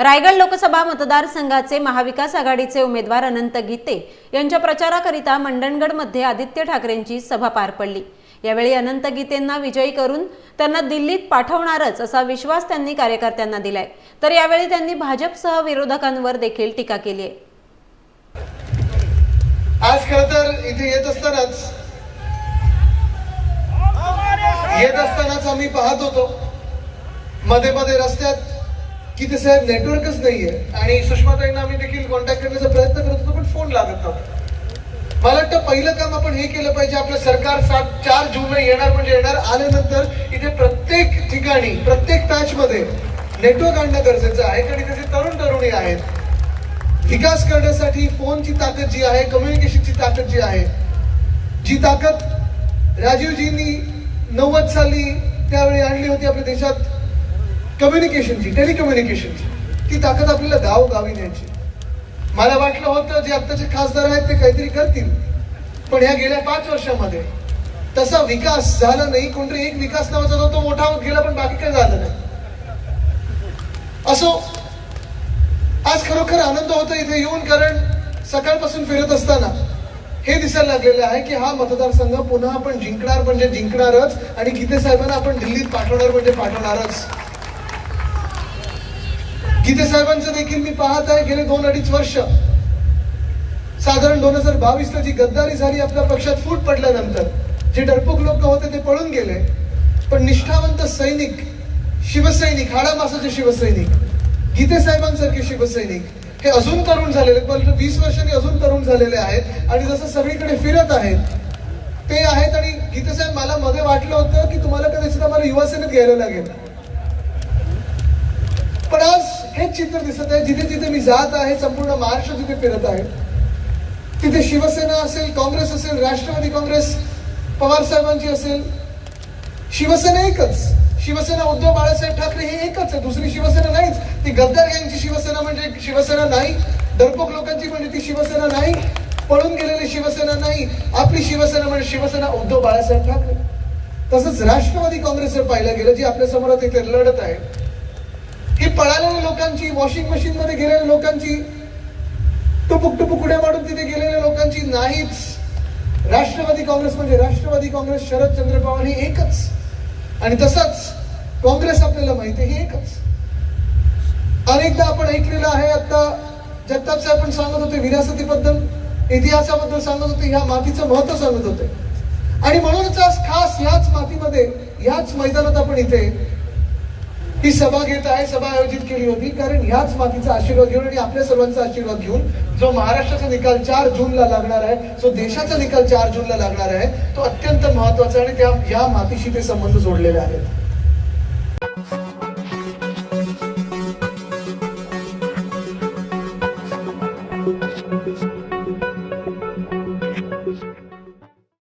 रायगड लोकसभा मतदारसंघाचे महाविकास आघाडीचे उमेदवार अनंत गीते यांच्या प्रचाराकरिता मंडणगडमध्ये आदित्य ठाकरेंची सभा पार पडली. यावेळी अनंत गीतेंना विजयी करून त्यांना दिल्लीत पाठवणारच असा विश्वास त्यांनी कार्यकर्त्यांना दिलाय. तर यावेळी त्यांनी भाजपसह विरोधकांवर देखील टीका केली आहे. आज खर तर इथे येत असतानाच येत असतानाच आम्ही पाहत होतो. मध्ये मध्ये रस्त्यात की ते साहेब नेटवर्कच नाही आहे आणि सुषमाताईंना आम्ही देखील कॉन्टॅक्ट करण्याचा प्रयत्न करत होतो पण फोन लागत नव्हता. मला वाटतं पहिलं काम आपण हे केलं पाहिजे आपलं सरकार सात चार जूनला येणार म्हणजे येणार आल्यानंतर इथे प्रत्येक ठिकाणी प्रत्येक पॅच मध्ये नेटवर्क आणणं गरजेचं आहे कारण इथे जे तरुण तरुणी आहेत विकास करण्यासाठी फोनची ताकद जी आहे कम्युनिकेशनची ताकद जी आहे जी ताकद राजीवजींनी नव्वद साली त्यावेळी आणली होती आपल्या देशात. कम्युनिकेशनची टेलिकम्युनिकेशनची ती ताकद आपल्याला गाव गावी न्यायची मला वाटलं होतं जे आत्ताचे खासदार आहेत ते काहीतरी करतील. पण ह्या गेल्या पाच वर्षामध्ये तसा विकास झाला नाही कोणतरी एक विकास नावाचा होता तो मोठा होत गेला पण बाकी काही झालं नाही. असो आज खरोखर आनंद होतो इथे येऊन कारण सकाळपासून फिरत असताना हे दिसायला लागलेलं आहे की हा मतदारसंघ पुन्हा आपण जिंकणार म्हणजे जिंकणारच आणि गीते साहेबांना आपण दिल्लीत पाठवणार म्हणजे पाठवणारच. गीते साहेबांचं देखील मी पाहत आहे गेले दोन अडीच वर्ष. साधारण दोन हजार बावीस ला जी गद्दारी झाली आपल्या पक्षात फूट पडल्यानंतर जे डरपूक लोक होते ते पळून गेले. पण निष्ठावंत सैनिक शिवसैनिक हाडामासाचे शिवसैनिक गीते साहेबांसारखे शिवसैनिक हे अजून तरुण झालेले पण वीस वर्षांनी अजून तरुण झालेले आहेत. आणि जसं सगळीकडे फिरत आहेत ते आहेत. आणि गीतेसाहेब मला मध्ये वाटलं होतं की तुम्हाला कदाचित आम्हाला युवासेनेत घ्यायला लागेल. हेच चित्र दिसत आहे. जिथे जिथे मी जात आहे संपूर्ण महाराष्ट्र जिथे फिरत आहे तिथे शिवसेना असेल काँग्रेस असेल राष्ट्रवादी काँग्रेस पवार साहेबांची असेल शिवसेना एकच. शिवसेना उद्धव बाळासाहेब ठाकरे हे एकच आहे. दुसरी शिवसेना नाहीच. ती गद्दार यांची शिवसेना म्हणजे शिवसेना नाही. डरपोक लोकांची म्हणजे ती शिवसेना नाही. पळून गेलेली शिवसेना नाही. आपली शिवसेना म्हणजे शिवसेना उद्धव बाळासाहेब ठाकरे. तसंच राष्ट्रवादी काँग्रेस जर पाहिलं गेलं जी आपल्यासमोर इथे लढत आहे पळालेल्या लोकांची वॉशिंग मशीन मध्ये गेलेल्या लोकांची टुपुक टुपुक उड्या मारून तिथे गेलेल्या लोकांची नाहीच. राष्ट्रवादी काँग्रेस म्हणजे राष्ट्रवादी काँग्रेस शरदचंद्र पवार हे एकच. आणि तसंच काँग्रेस आपल्याला माहिती आहे एकच. अनेकदा आपण ऐकलेलं आहे आता जगताप साहेब पण सांगत होते विरासतीबद्दल इतिहासाबद्दल सांगत होते ह्या मातीचं महत्त्व सांगत होते. आणि म्हणूनच आज खास याच मातीमध्ये याच मैदानात आपण इथे ही सभा घेत आहे सभा आयोजित केली होती. कारण ह्याच मातीचा आशीर्वाद घेऊन आणि आपल्या सर्वांचा आशीर्वाद घेऊन जो महाराष्ट्राचा निकाल चार जूनला लागणार आहे जो देशाचा निकाल चार जूनला लागणार आहे तो अत्यंत महत्त्वाचा आणि त्या या मातीशी ते संबंध जोडलेले आहेत.